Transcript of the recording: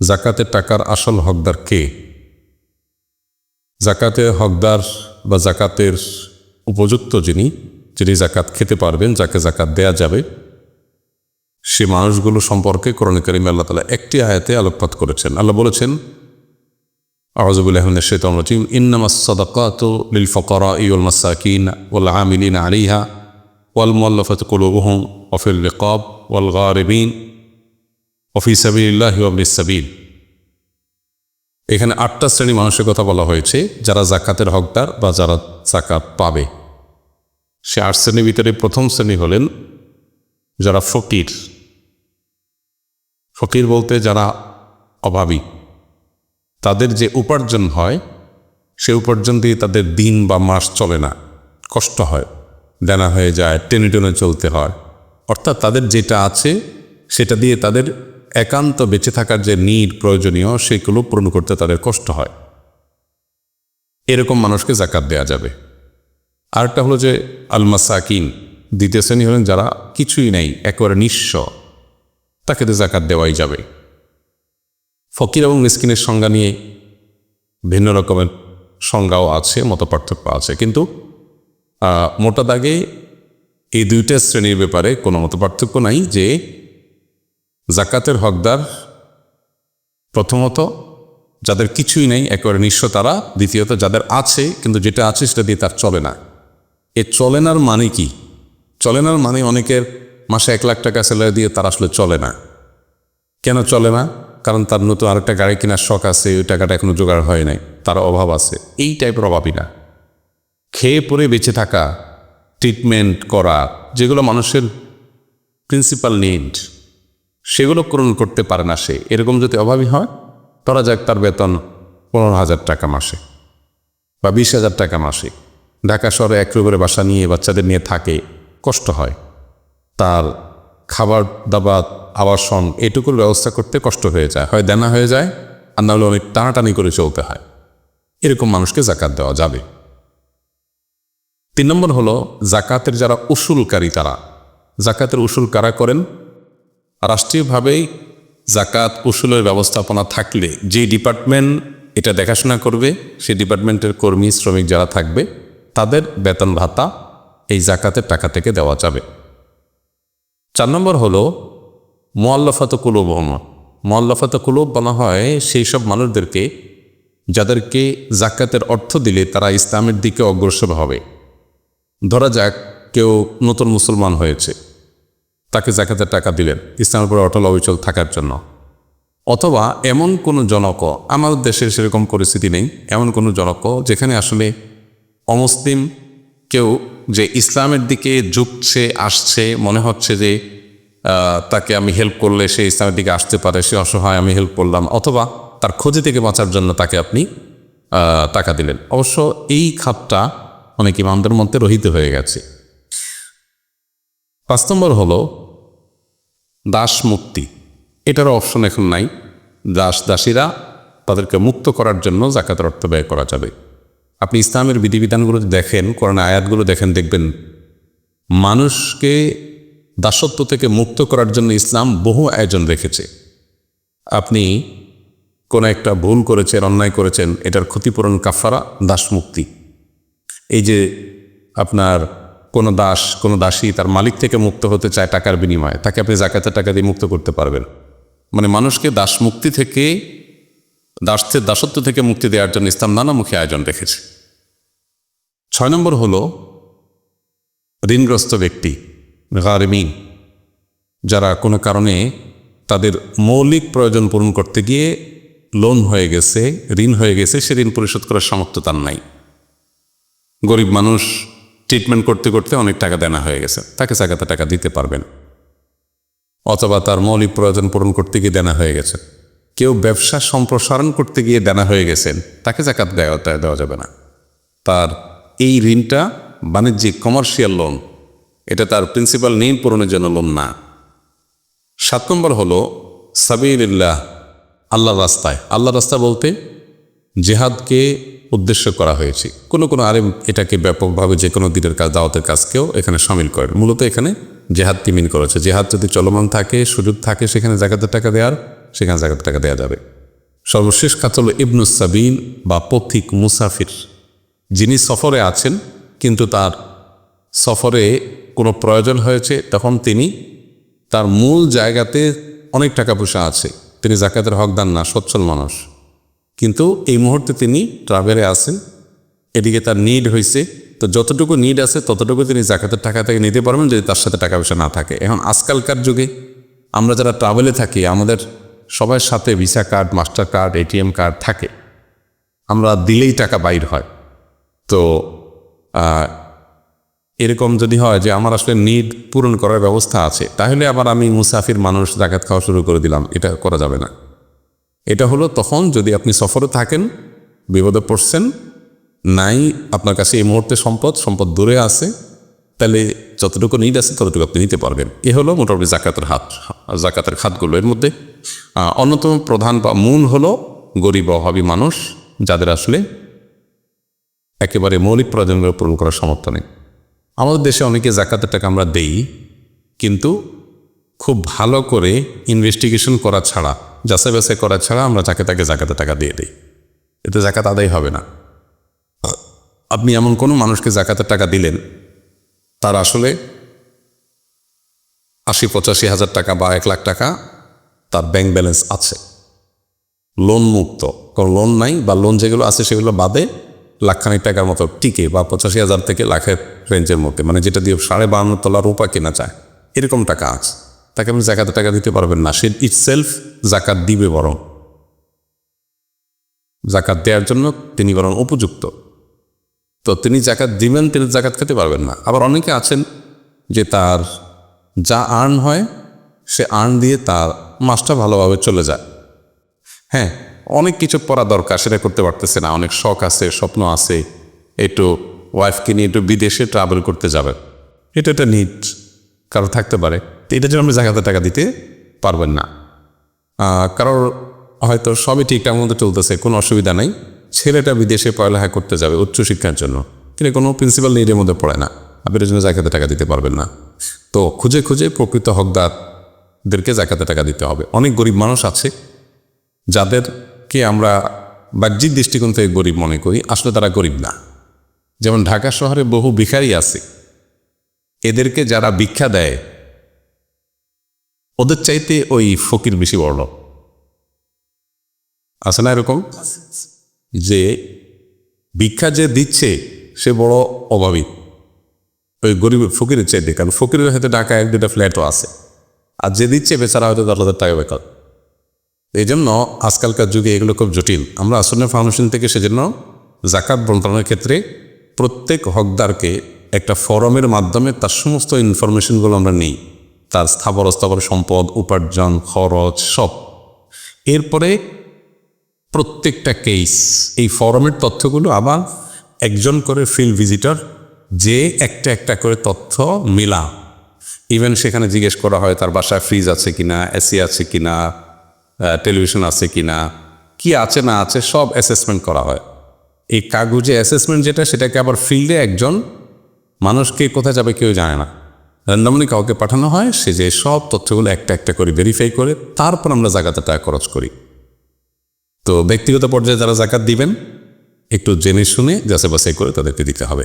জাকাতের টাকার আসল হকদার কে? জাকাতের হকদার বা জাকাতের উপযুক্ত যিনি যিনি জাকাত খেতে পারবেন, যাকে জাকাত দেয়া যাবে, সে মানুষগুলো সম্পর্কে কোরআন করিম আল্লাহ তালা একটি আয়াতে আলোকপাত করেছেন। আল্লাহ বলেছেন আওয়াজবুল্লাহমিন শেতম রজিম। ইন্নামা সদাকাত লিল ফকরা ইউল মাসাকিন ওয়াল আমিলিন আলিহা ওয়াল মুআল্লাফাত কুলুবুহুম ওয়াফিল রিকাব ওয়াল গারিবিন ওফি সাবিল্লাহি ওয়াবনিস সাবিল। এখানে আটটা শ্রেণি মানুষের কথা বলা হয়েছে, যারা জাকাতের হকদার বা যারা জাকাত পাবে। সে আট শ্রেণির ভিতরে প্রথম শ্রেণি হলেন যারা ফকির। ফকির বলতে যারা অভাবী। তাদের যে উপার্জন হয়, সে উপার্জন দিয়ে তাদের দিন বা মাস চলে না। কষ্ট হয়, দেনা হয়ে যায় টেনে টেনে চলতে হয়। অর্থাৎ তাদের যেটা আছে, সেটা দিয়ে তাদের একান্ত বেঁচে থাকার যে নিড প্রয়োজনীয়, সেগুলো পূরণ করতে তাদের কষ্ট হয়। এরকম মানুষকে জাকাত দেয়া যাবে। আরেকটা হলো যে, আলমাসাকিন, দ্বিতীয় শ্রেণি হলেন যারা কিছুই নেই, একেবারে নিঃস্ব। তাকে তো জাকাত দেওয়াই যাবে। ফকির এবং মিসকিনের সংজ্ঞা নিয়ে ভিন্ন রকমের সংজ্ঞাও আছে মত পার্থক্য আছে। কিন্তু মোটা দাগে এই দুইটা শ্রেণির ব্যাপারে কোনো মত পার্থক্য নাই যে জাকাতের হকদার, প্রথমত, যাদের কিছুই নেই, একেবারে নিঃস্ব তারা। দ্বিতীয়ত, যাদের আছে, কিন্তু যেটা আছে সেটা দিয়ে তার চলে না। এ চলে নার মানে কি? চলে নার মানে অনেকের মাসে এক লাখ টাকা স্যালারি দিয়ে তার আসলে চলে না। কেন চলে না? কারণ তার নতুন আরেকটা গাড়ি কেনার শখ আছে, ওই টাকাটা এখনও জোগাড় হয় নাই। তার অভাব আছে। এই টাইপের অভাবই না। খেয়ে পরে বেঁচে থাকা ট্রিটমেন্ট করা, যেগুলো মানুষের প্রিন্সিপাল নিড সেগুলো পূরণ করতে পারে না সে। এরকম যদি অভাবী হয়, ধরা যাক তার বেতন পনেরো হাজার টাকা মাসে বা বিশ হাজার টাকা মাসে। ঢাকা শহরে এক করে বাসা নিয়ে বাচ্চাদের নিয়ে থাকে, কষ্ট হয়। তার খাবার দাবার, আবাসন এটুকুর ব্যবস্থা করতে কষ্ট হয়ে যায়, হয় দেনা হয়ে যায়, আর নাহলে অনেক টানাটানি করে চলতে হয়। এরকম মানুষকে জাকাত দেওয়া যাবে। তিন নম্বর হলো, জাকাতের যারা উসুলকারী তারা। জাকাতের উসুল কারা করেন? রাষ্ট্রীয়ভাবেই জাকাত উসুলের ব্যবস্থাপনা থাকলে যে ডিপার্টমেন্ট এটা দেখাশোনা করবে সেই ডিপার্টমেন্টের কর্মী, শ্রমিক যারা থাকবে, তাদের বেতন ভাতা এই জাকাতের টাকা থেকে দেওয়া যাবে। চার নম্বর হলো মোয়াল্লাফাত কুলুব মোয়াল্লাফাত কুলুব বলা হয় সেই সব মানুষদেরকে যাদেরকে জাকাতের অর্থ দিলে তারা ইসলামের দিকে অগ্রসর হবে। ধরা যাক কেউ নতুন মুসলমান হয়েছে। তাকে জাকাতের টাকা দিলেন ইসলামের উপর অটল অবিচল থাকার জন্য। অথবা এমন কোনো জনক আমাদের দেশের সেরকম পরিস্থিতি নেই, এমন কোনো জনক যেখানে আসলে অমুসলিম কেউ যে ইসলামের দিকে ঝুঁকছে, আসছে, মনে হচ্ছে যে তাকে আমি হেল্প করলে সে ইসলামের দিকে আসতে পারে, সে অসহায়, আমি হেল্প করলাম, অথবা তার খোঁজে থেকে বাঁচার জন্য তাকে আপনি টাকা দিলেন। অবশ্য এই খাতটা অনেক ইমামদের মধ্যে রহিত হয়ে গেছে। পাঁচ নম্বর হলো দাস মুক্তি এটারও অপশন এখন নাই। দাস দাসীরা তাদেরকে মুক্ত করার জন্য জাকাতের অর্থ ব্যয় করা যাবে। আপনি ইসলামের বিধিবিধানগুলো দেখেন কোরআন আয়াতগুলো দেখেন, দেখবেন মানুষকে দাসত্ব থেকে মুক্ত করার জন্য ইসলাম বহু আয়োজন রেখেছে। আপনি কোনো একটা ভুল করেছেন, অন্যায় করেছেন, এটার ক্ষতিপূরণ কাফারা দাস মুক্তি এই যে আপনার কোনো দাস, কোনো দাসী তার মালিক থেকে মুক্ত হতে চায় টাকার বিনিময়ে, তাকে আপনি জাকাতের টাকা দিয়ে মুক্ত করতে পারবেন। মানে মানুষকে দাস মুক্তি থেকে দাসের দাসত্ব থেকে মুক্তি দেওয়ার জন্য ইসলাম নানামুখী আয়োজন রেখেছে। ছয় নম্বর হলো, ঋণগ্রস্ত ব্যক্তি, গারমিন, যারা কোনো কারণে তাদের মৌলিক প্রয়োজন পূরণ করতে গিয়ে লোন হয়ে গেছে, ঋণ হয়ে গেছে, সে ঋণ পরিশোধ করার সামর্থ্য তার নাই। গরিব মানুষ ট্রিটমেন্ট করতে করতে অনেক টাকা দেনা হয়ে গেছে। তাকে জায়গাতে টাকা দিতে পারবেন অথবা তার মৌলিক প্রয়োজন পূরণ করতে গিয়ে দেনা হয়ে গেছে। কেউ ব্যবসা সম্প্রসারণ করতে গিয়ে দেনা হয়ে গেছেন তাকে জাকাত দেওয়া দেওয়া যাবে না। তার এই ঋণটা বাণিজ্যিক কমার্শিয়াল লোন এটা তার প্রিন্সিপাল ঋণ পূরণের জন্য লোন না। সাত নম্বর হলো সাবিল্লাহ আল্লাহ রাস্তায়। আল্লাহ রাস্তা বলতে জেহাদকে উদ্দেশ্য করা হয়েছে। কোনো কোনো আরেম এটাকে ব্যাপকভাবে যে কোনো দিনের কাজ, দাওয়াতের কাজকেও এখানে সামিল করেন। মূলত এখানে জেহাদ তিমিন করেছে। জেহাদ যদি চলমান থাকে, সুযোগ থাকে, সেখানে জাকাতের টাকা দেওয়ার, সেখানে জাকাত টাকা দেওয়া যাবে। সর্বশেষ খাত হল ইবনুস সাবিন বা পথিক মুসাফির, যিনি সফরে আছেন, কিন্তু তার সফরে কোনো প্রয়োজন হয়েছে, তখন তিনি তার মূল জায়গাতে অনেক টাকা পয়সা আছে। তিনি জাকাতের হকদার না, সচ্ছল মানুষ। কিন্তু এই মুহূর্তে তিনি ট্রাভেলে আসেন এদিকে তার নিড হয়েছে তো যতটুকু নিড আছে, ততটুকু তিনি জাকাতের টাকা থেকে নিতে পারবেন যদি তার সাথে টাকা পয়সা না থাকে। এখন আজকালকার যুগে আমরা যারা ট্রাভেলে থাকি, আমাদের সবার সাথে visa card master card ATM card থাকে। আমরা দিলেই টাকা বাইর হয়। তো এরকম যদি হয় যে আমার আসলে নিড পূরণ করার ব্যবস্থা আছে, তাহলে আবার আমি মুসাফির মানুষ জাকাত খাওয়া শুরু করে দিলাম। এটা করা যাবে না। এটা হলো তখন যদি আপনি সফরে থাকেন, বিপদে পড়ছেন, নাই আপনার কাছে এই মুহূর্তে সম্পদ সম্পদ দূরে আছে, তাহলে যতটুকু নিড আছে ততটুকু আপনি নিতে পারবেন। এ হলো মোটামুটি জাকাতের হাত, জাকাতের খাতগুলো। এর মধ্যে অন্যতম প্রধান বা মূল হলো গরিব অভাবী মানুষ, যাদের আসলে একেবারে মৌলিক প্রয়োজনগুলো পূরণ করার সামর্থ্য নেই। আমাদের দেশে অনেকে জাকাতের টাকা আমরা দেই, কিন্তু খুব ভালো করে ইনভেস্টিগেশন করা ছাড়া যাচাই বাছাই করা ছাড়া আমরা যাকে তাকে জাকাতের টাকা দিয়ে দিই। এতে জাকাত আদায় হবে না। আপনি এমন কোনো মানুষকে জাকাতের টাকা দিলেন, তার আসলে আশি পঁচাশি হাজার টাকা বা এক লাখ টাকা তার ব্যাংক ব্যালেন্স আছে। লোন মুক্ত কোনো লোন নাই বা লোন যেগুলো আছে সেগুলো বাদে লাখখানিক টাকার মতো টিকে বা পঁচাশি হাজার থেকে লাখের রেঞ্জের মধ্যে মানে যেটা দিয়ে সাড়ে বান্ন তলা রূপা কেনা যায়, এরকম টাকা আছে। তাকে আপনি জাকাতে টাকা দিতে পারবেন না। সে ইট সেলফ জাকাত দিবে বরং। জাকাত দেওয়ার জন্য তিনি বরং উপযুক্ত। তো তিনি জাকাত দিবেন, তিনি জাকাত খেতে পারবেন না। আবার অনেকে আছেন যে তার যা আর্ন হয়, সে আর্ন দিয়ে তার মাসটা ভালোভাবে চলে যায়। হ্যাঁ অনেক কিছু পড়া দরকার, সেটা করতে পারতেছে না। অনেক শখ আছে, স্বপ্ন আছে, একটু ওয়াইফকে নিয়ে একটু বিদেশে ট্রাভেল করতে যাবে। এটা একটা নিট কারও থাকতে পারে। তো এটার জন্য আপনি জায়গাতে টাকা দিতে পারবেন না। কারোর হয়তো সবই ঠিকঠাক মতো চলতেছে, কোনো অসুবিধা নাই। ছেলেটা বিদেশে পড়ালেখা করতে যাবে উচ্চশিক্ষার জন্য। কিন্তু কোনো প্রিন্সিপাল নিডের মধ্যে পড়ে না। আপনি এর জন্য জায়গাতে টাকা দিতে পারবেন না। তো খুঁজে খুঁজে প্রকৃত হকদারদেরকে জায়গাতে টাকা দিতে হবে। অনেক গরিব মানুষ আছে, যাদেরকে আমরা বাহ্যিক দৃষ্টিকোণ থেকে গরিব মনে করি। আসলে তারা গরিব না। যেমন ঢাকা শহরে বহু ভিখারি আছে। এদেরকে যারা ভিক্ষা দেয় ওদের চাইতে ওই ফকির বেশি বড় আছে না এরকম? যে ভিক্ষা যে দিচ্ছে, সে বড় অভাবী। ওই গরিব ফকিরের চাইতে, কারণ ফকিরের হয়তো ঢাকা এক দুটা ফ্ল্যাটও আছে। আর যে দিচ্ছে বেচারা হয়তো দশ হাজার টাকা বেকার। এই জন্য আজকালকার যুগে এগুলো খুব জটিল। আমরা আসনের ফাউন্ডেশন থেকে সেজন্য জাকাত বন্টনের ক্ষেত্রে প্রত্যেক হকদারকে একটা ফরমের মাধ্যমে তার সমস্ত ইনফরমেশনগুলো আমরা নিই। তার স্থাবর অস্থাবর সম্পদ, উপার্জন, খরচ, সব। এরপরে প্রত্যেকটা কেস, এই ফরমের তথ্যগুলো আবার একজন করে ফিল্ড ভিজিটর যে একটা একটা করে তথ্য মিলা। ইভেন সেখানে জিজ্ঞেস করা হয়, তার বাসায় ফ্রিজ আছে কিনা এসি আছে কিনা টেলিভিশন আছে কিনা, কি আছে না আছে, সব অ্যাসেসমেন্ট করা হয়। এই কাগজে অ্যাসেসমেন্ট যেটা, সেটাকে আবার ফিল্ডে একজন মানুষকে কোথায় যাবে কেউ জানে না। র্যান্ডমলি কাউকে পাঠানো হয়, সে যে সব তথ্যগুলো একটা একটা করে ভেরিফাই করে, তারপর আমরা জাকাতে টাকা খরচ করি। তো ব্যক্তিগত পর্যায়ে যারা জাকাত দিবেন, একটু জেনে শুনে যাচাই বাছাই করে তাদেরকে দিতে হবে।